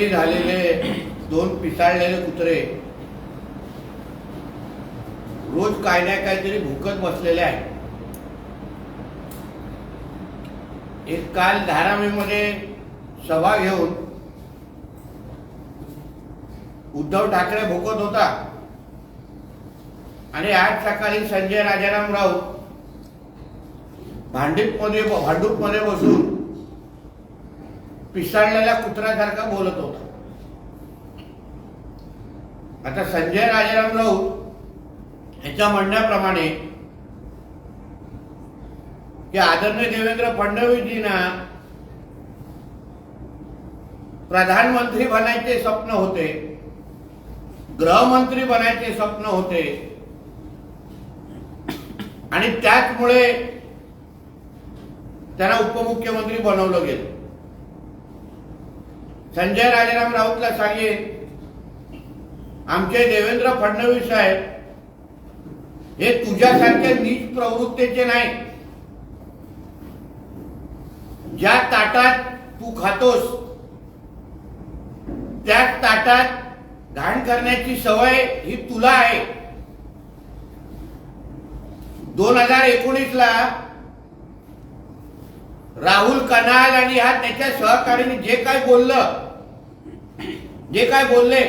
बंदी झालेले दोन पिसाळलेले कुत्रे रोज काय ना काहीतरी भुकत बसलेले आहेत. एक काल धारावीमध्ये सभा घेऊन उद्धव ठाकरे भुकत होता. आणि आज सकाळी संजय राजाराम राऊत भांडीपमध्ये भांडूपमध्ये बसून पिसाळलेल्या कुत्र्यासारखा बोलत होता. आता संजय राजाराम राऊत यांच्या म्हणण्याप्रमाणे की आदरणीय देवेंद्र फडणवीसजींना प्रधानमंत्री बनायचे स्वप्न होते गृहमंत्री बनायचे स्वप्न होते. आणि त्याचमुळे त्यांना उपमुख्यमंत्री बनवलं गेलं. संजय राजाराम राऊतला सांगेन आमचे देवेंद्र फडणवीस साहेब हे तुझ्यासारख्या नीच प्रवृत्तीचे नाही ज्या ताटात तू खातोस त्याच ताटात घाण करण्याची सवय ही तुला आहे. दोन हजार एकोणीस ला राहुल कनाल आणि ह्या त्याच्या सहकार्याने जे काय बोललं जे काय बोलले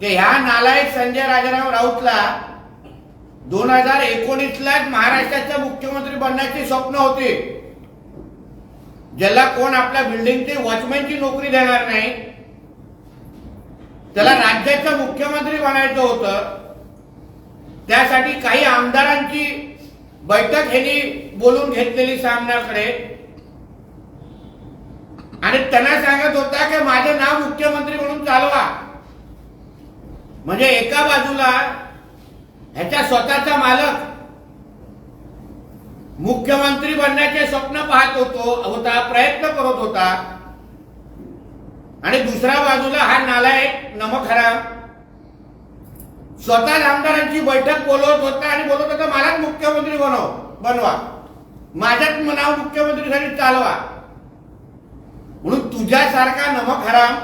ते ह्या नालायक संजय राजाराम राऊतला दोन हजार एकोणीसला महाराष्ट्राचे मुख्यमंत्री बनण्याचे स्वप्न होते. ज्याला कोण आपल्या बिल्डिंगची वॉचमॅनची नोकरी देणार नाही त्याला राज्याचं मुख्यमंत्री बनायचं होतं त्यासाठी काही आमदारांची बैठक ह्यांनी बोलून घेतलेली सामन्याकडे आणि त्यांना सांगत होता की माझं नाव मुख्यमंत्री म्हणून चालवा. म्हणजे एका बाजूला ह्याच्या स्वतःचा मालक मुख्यमंत्री बनण्याचे स्वप्न पाहत होतो होता प्रयत्न करत होता. आणि दुसऱ्या बाजूला हा नालायक नमक हराम. स्वतः आमदारांची बैठक बोलवत होता आणि बोलत होता मलाच मुख्यमंत्री बनव बनवा. माझ्याच नाव मुख्यमंत्रीसाठी चालवा. म्हणून तुझ्यासारखा नमक हराम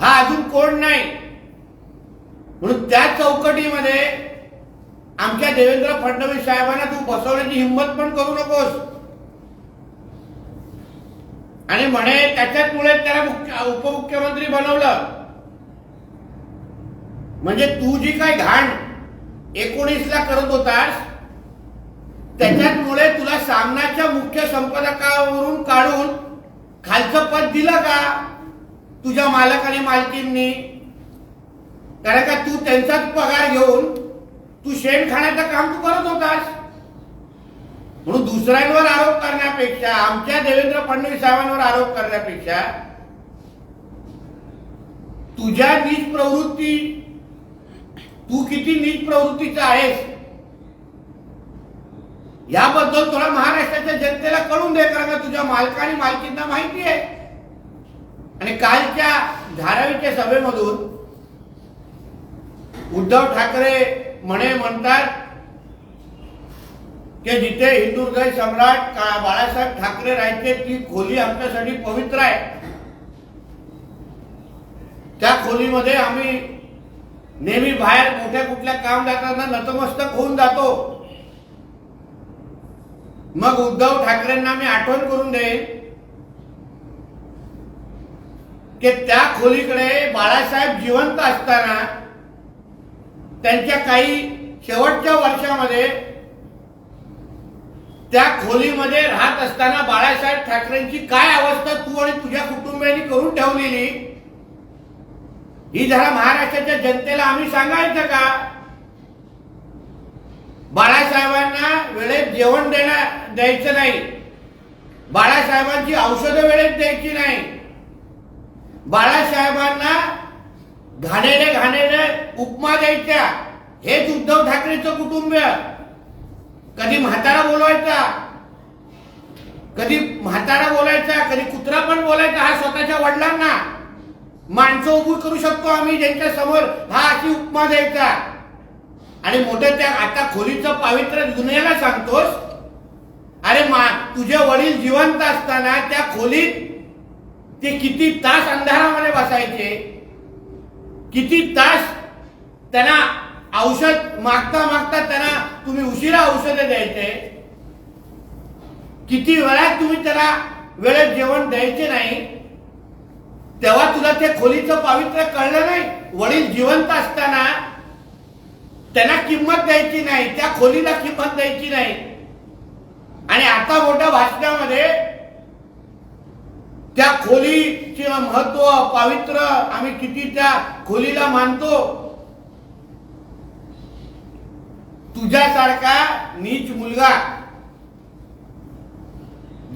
हा अजून कोण नाही? म्हणून त्या चौकटीमध्ये आमच्या देवेंद्र फडणवीस साहेबांना तू बसवण्याची हिंमत पण करू नकोस. आणि म्हणे त्याच्यामुळे त्याला मुख्य उपमुख्यमंत्री बनवलं. म्हणजे तू जी काय घाण एकोणीसला करत होतास त्याच्यामुळे तुला सामनाच्या मुख्य संपादकावरून काढून खालचं पद दिलं का? तुझ्या मालक आणि मालकींनी. कारण का तू त्यांचाच पगार घेऊन तू शेण खाण्याचं काम तू करत होतास. म्हणून दुसऱ्यांवर आरोप करण्यापेक्षा आमच्या देवेंद्र फडणवीस साहेबांवर आरोप करण्यापेक्षा तुझ्या नीच प्रवृत्ती तू किती नीच प्रवृत्तीचा आहेस? याबद्दल तुला महाराष्ट्राच्या जनतेला कळून दे कारण का तुझ्या मालका आणि मालकींना माहिती आहे. आणि कालच्या धारावीच्या सभेमधून उद्धव ठाकरे म्हणे म्हणतात की जिथे हिंदू हृदय सम्राट का- बाळासाहेब ठाकरे राहायचे ती खोली आमच्यासाठी पवित्र आहे. त्या खोलीमध्ये आम्ही नेहमी बाहेर मोठ्या कुठल्या काम जाताना नतमस्तक होऊन जातो. मग उद्धव ठाकरेंना मी आठवण करून देईन की त्या खोलीकडे बाळासाहेब जिवंत असताना त्यांच्या काही शेवटच्या वर्षामध्ये त्या खोलीमध्ये राहत असताना बाळासाहेब ठाकरेंची काय अवस्था तू आणि तुझ्या कुटुंबियांनी करून ठेवलेली? ही जरा महाराष्ट्राच्या जनतेला आम्ही सांगायचं का? बाळासाहेबांना वेळेत जेवण देणं द्यायचं नाही. बाळासाहेबांची औषधं वेळेत द्यायची नाही. बाळासाहेबांना घाणेरे घाणेरे उपमा द्यायच्या. हेच उद्धव ठाकरेचं कुटुंब. कधी म्हातारा बोलवायचा. कधी म्हातारा बोलायचा कधी कुत्रा पण बोलायचा हा स्वतःच्या वडिलांना. माणसं उभी करू शकतो आम्ही ज्यांच्या समोर हा अशी उपमा द्यायचा. आणि मोठ्या त्या आता खोलीचं पावित्र्य दुनियाला सांगतोस अरे मा तुझे वडील जिवंत असताना त्या खोलीत ते किती तास अंधारामध्ये बसायचे किती तास त्यांना औषध मागता मागता त्यांना तुम्ही उशिरा औषधे द्यायचे किती वेळात तुम्ही त्याला वेळेत जेवण द्यायचे नाही तेव्हा तुला ते खोलीचं पावित्र्य कळलं नाही? वडील जिवंत असताना त्यांना किंमत द्यायची नाही त्या खोलीला किंमत द्यायची नाही. आणि आता मोठ्या भाषणामध्ये त्या खोलीचे महत्त्व पावित्र्य आम्ही किती त्या खोलीला मानतो? तुझ्यासारखा नीच मुलगा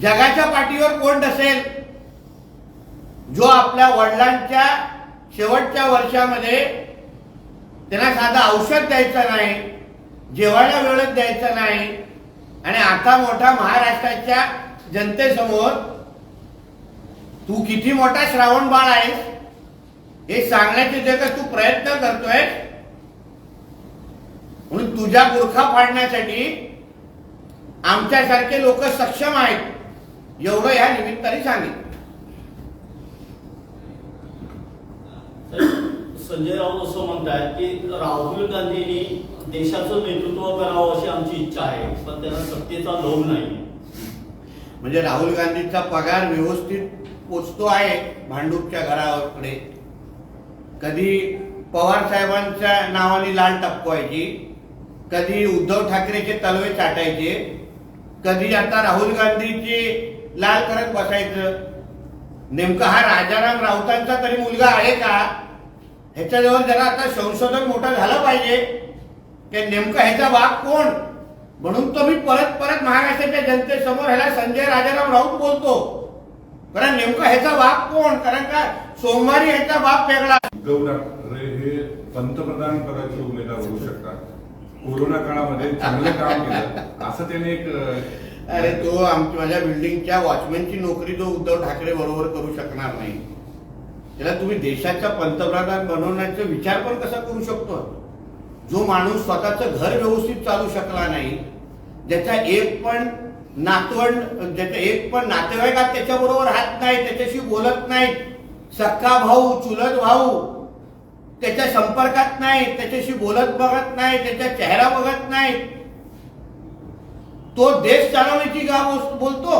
जगाच्या पाठीवर कोण नसेल जो आपल्या वडिलांच्या शेवटच्या वर्षामध्ये त्यांना साधा औषध द्यायचं नाही जेवायला वेळच द्यायचं नाही आणि आता मोठा महाराष्ट्राच्या जनतेसमोर तू किती मोठा श्रावण बाळ आहेस हे सांगण्याचे जे का तू प्रयत्न करतोय म्हणून तुझ्या गुरखा पाडण्यासाठी आमच्यासारखे लोक सक्षम आहेत एवढं या निमित्ताने सांगितलं. संजय राऊत असं म्हणतात की राहुल गांधींनी देशाचं नेतृत्व करावं अशी आमची इच्छा आहे पण त्यांना सत्तेचा लोभ नाही. म्हणजे राहुल गांधीचा पगार व्यवस्थित पोचतो आहे भांडूपच्या घराकडे. कधी पवार साहेबांच्या नावाने लाल टपकवायची कधी उद्धव ठाकरेचे तलवे चाटायचे कधी आता राहुल गांधीची लाल करत बसायचं. नेमका हा राजाराम राऊतांचा तरी मुलगा आहे का? ह्याच्याजवळ जरा आता संशोधन मोठं झालं पाहिजे. की नेमका ह्याचा बाप कोण? म्हणून तो मी परत परत महाराष्ट्राच्या जनतेसमोर ह्याला संजय राजाराम राऊत बोलतो. कारण नेमका ह्याचा बाप कोण? कारण का सोमवारी ह्याचा बाप वेगळा. उद्धव ठाकरे हे पंतप्रधान पदाचे उमेदवार होऊ शकतात. कोरोना काळामध्ये चांगलं काम केलं. असं त्याने एक अरे तो आमच्या माझ्या बिल्डिंगच्या वॉचमॅनची नोकरी तो उद्धव ठाकरे बरोबर करू शकणार नाही. त्याला तुम्ही देशाचा पंतप्रधान बनवण्याचा विचार पण कसा करू शकतो? जो माणूस स्वतःचं घर व्यवस्थित चालू शकला नाही ज्याचा एक पण नातवंड ज्याचा एक पण नातेवाईकात त्याच्याबरोबर हात नाही त्याच्याशी बोलत नाही सक्का भाऊ चुलत भाऊ त्याच्या संपर्कात नाही त्याच्याशी बोलत बघत नाही त्याचा चेहरा बघत नाही तो देश चालवण्याची का बोलतो.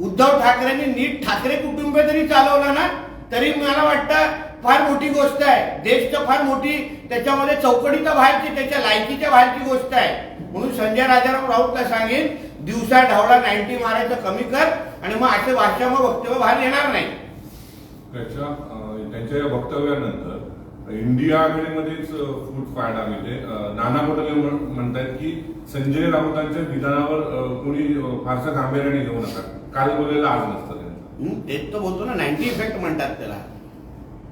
उद्धव ठाकरेंनी नीट ठाकरे कुटुंब तरी चालवलं ना तरी मला वाटतं फार मोठी गोष्ट आहे. देश तर फार मोठी त्याच्यामध्ये चौकटीच्या बाहेरची त्याच्या लायकीच्या बाहेरची गोष्ट आहे. म्हणून संजय राजाराम राऊतला सांगेन दिवसा ढावला नाईन्टी मारायचं कमी कर आणि मग असे भाषा मग वक्तव्य बाहेर येणार नाही. त्याच्या त्यांच्या या वक्तव्यानंतर इंडिया आघाडीमध्येच फूट फाडा मिळते. नाना पटोले म्हणतात की संजय राऊतांच्या विधानावर कोणी फारसं गांभीर्याने घेऊ नका. काल बोललेलं आज नसतं. तेच तर बोलतो ना नाईन्टी इफेक्ट म्हणतात त्याला.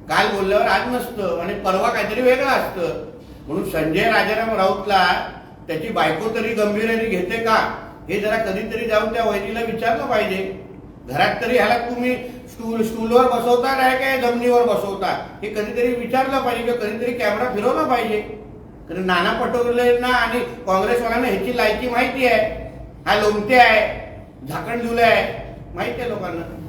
काल बोलल्यावर आज नसतं आणि परवा काहीतरी वेगळं असतं. म्हणून संजय राजाराम राऊतला त्याची बायको तरी गंभीरने घेते का? हे जरा कधीतरी जाऊन त्या वहिनीला विचारलं पाहिजे. घरात तरी ह्याला तुम्ही स्टूल स्टूलवर बसवता नाही काय जमिनीवर बसवता हे कधीतरी विचारलं पाहिजे किंवा कधीतरी कॅमेरा फिरवला पाहिजे. कारण नाना पटोलेंना आणि काँग्रेसवाल्यांना ह्याची लायकी माहिती आहे. हा लोमटे आहे झाकण दिलं आहे माहिती आहे लोकांना.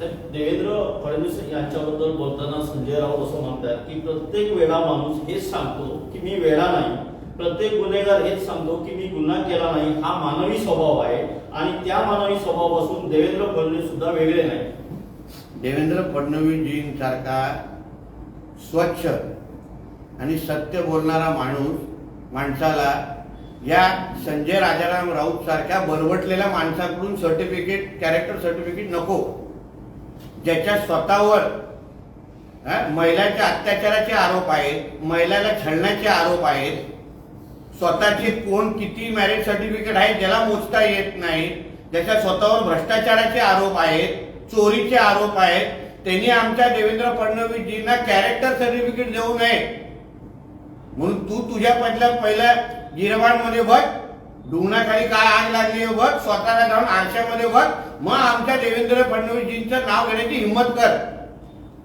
देवेंद्र फडणवीस यांच्याबद्दल बोलताना संजय राऊत असं म्हणतात की प्रत्येक वेळा माणूस हेच सांगतो की मी वेळा नाही. प्रत्येक गुन्हेगार हेच सांगतो की मी गुन्हा केला नाही. हा मानवी स्वभाव आहे आणि त्या मानवी स्वभावापासून देवेंद्र फडणवीस सुद्धा वेगळे नाही. देवेंद्र फडणवीसजींसारखा स्वच्छ आणि सत्य बोलणारा माणूस माणसाला या संजय राजाराम राऊत सारख्या बरवटलेल्या माणसाकडून सर्टिफिकेट कॅरेक्टर सर्टिफिकेट नको. ज्याच्या स्वतःवर महिलांच्या अत्याचाराचे आरोप आहेत महिलाला छळण्याचे आरोप आहेत स्वतःचे कोण किती मॅरेज सर्टिफिकेट आहे ज्याला मोजता येत नाही ज्याच्या स्वतःवर भ्रष्टाचाराचे आरोप आहेत चोरीचे आरोप आहेत त्यांनी आमच्या देवेंद्र फडणवीसजींना कॅरेक्टर सर्टिफिकेट देऊ नये. म्हणून तू तुझ्या पहिल्या पहिल्या गिरवाणमध्ये बघ डुंगणाखाली काय आग लागली बघ स्वतःला जाऊन आरशामध्ये बघ मग आमच्या देवेंद्र फडणवीसजींचं नाव घेण्याची हिंमत कर.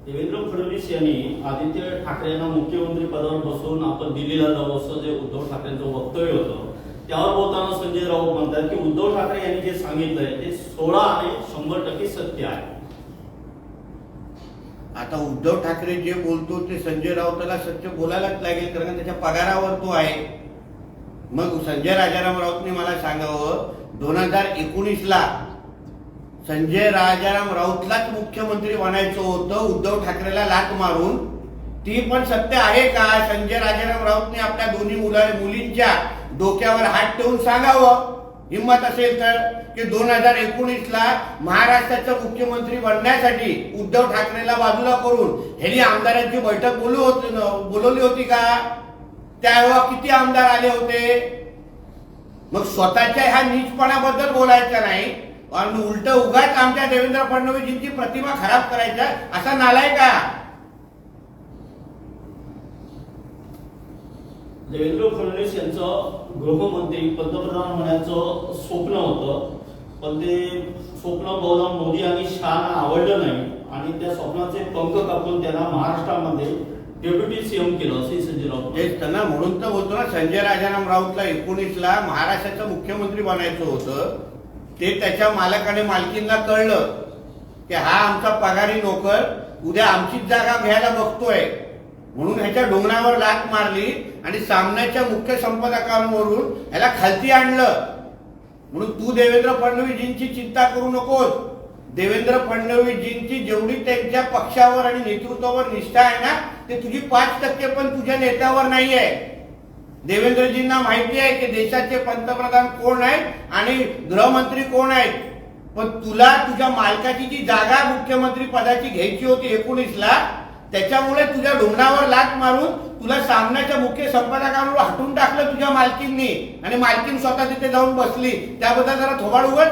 देवेंद्र फडणवीस यांनी आदित्य ठाकरे यांना मुख्यमंत्री पदावर बसवून आपण दिल्लीला जाऊ असं जे उद्धव ठाकरेंचं वक्तव्य होतं त्यावर बोलताना संजय राऊत म्हणतात की उद्धव ठाकरे यांनी जे सांगितलंय ते सोळा आणि शंभर टक्के सत्य आहे. आता उद्धव ठाकरे जे बोलतो ते संजय राऊताला सत्य बोलायलाच लागेल कारण त्याच्या पगारावर तो आहे. मग संजय राजाराम राऊतने मला सांगावं दोन हजार एकोणीस ला संजय राजाराम राऊतलाच मुख्यमंत्री बनायचं होतं उद्धव ठाकरेला लाट मारून. ती पण सत्य आहे का? संजय राजाराम राऊतने आपल्या दोन्ही मुला मुलींच्या डोक्यावर हात ठेवून सांगावं. हिंमत असेल तर की दोन हजार एकोणीस ला महाराष्ट्राचा मुख्यमंत्री बनण्यासाठी उद्धव ठाकरेला बाजूला करून ह्यांनी आमदारांची बैठक बोलू होती बोलवली होती का? त्यावेळेला किती आमदार आले होते? मग स्वतःच्या ह्या नीचपणाबद्दल बोलायचं नाही आणि उलट उगाच आमच्या देवेंद्र फडणवीसजींची प्रतिमा खराब करायचा असा नालाय का? देवेंद्र फडणवीस यांचं गृहमंत्री पंतप्रधान होण्याचं स्वप्न होतं पण ते स्वप्न बहुधा मोदी आणि शहाना आवडलं नाही आणि त्या स्वप्नाचे पंख कापून त्यांना महाराष्ट्रामध्ये डेप्युटी सीएम केलं असंही संजय राऊत तेच त्यांना म्हणून तर होतं ना संजय राजाराम राऊतला एकोणीस ला महाराष्ट्राचं मुख्यमंत्री बनायचं होतं. ते त्याच्या मालकाने मालकींना कळलं की हा आमचा पगारी नोकर उद्या आमचीच जागा घ्यायला बघतोय. म्हणून ह्याच्या डोंगरावर लाट मारली आणि सामन्याच्या मुख्य संपादकांवरून ह्याला खालती आणलं. म्हणून तू देवेंद्र फडणवीसजींची चिंता करू नकोस. देवेंद्र फडणवीसजींची जेवढी त्यांच्या पक्षावर आणि नेतृत्वावर निष्ठा आहे ना ते तुझी पाच टक्के पण तुझ्या नेत्यावर नाही आहे देवेंद्रजींना माहिती आहे की देशाचे पंतप्रधान कोण आहेत आणि गृहमंत्री कोण आहेत. पण तुला तुझ्या मालकाची जी जागा मुख्यमंत्री पदाची घ्यायची होती एकोणीसला त्याच्यामुळे तुझ्या डोंगरावर लाट मारून तुला सामन्याच्या मुख्य संपादकांवर हटून टाकलं तुझ्या मालकींनी. आणि मालकीन स्वतः तिथे जाऊन बसली. त्याबद्दल जरा थोबाड उघड.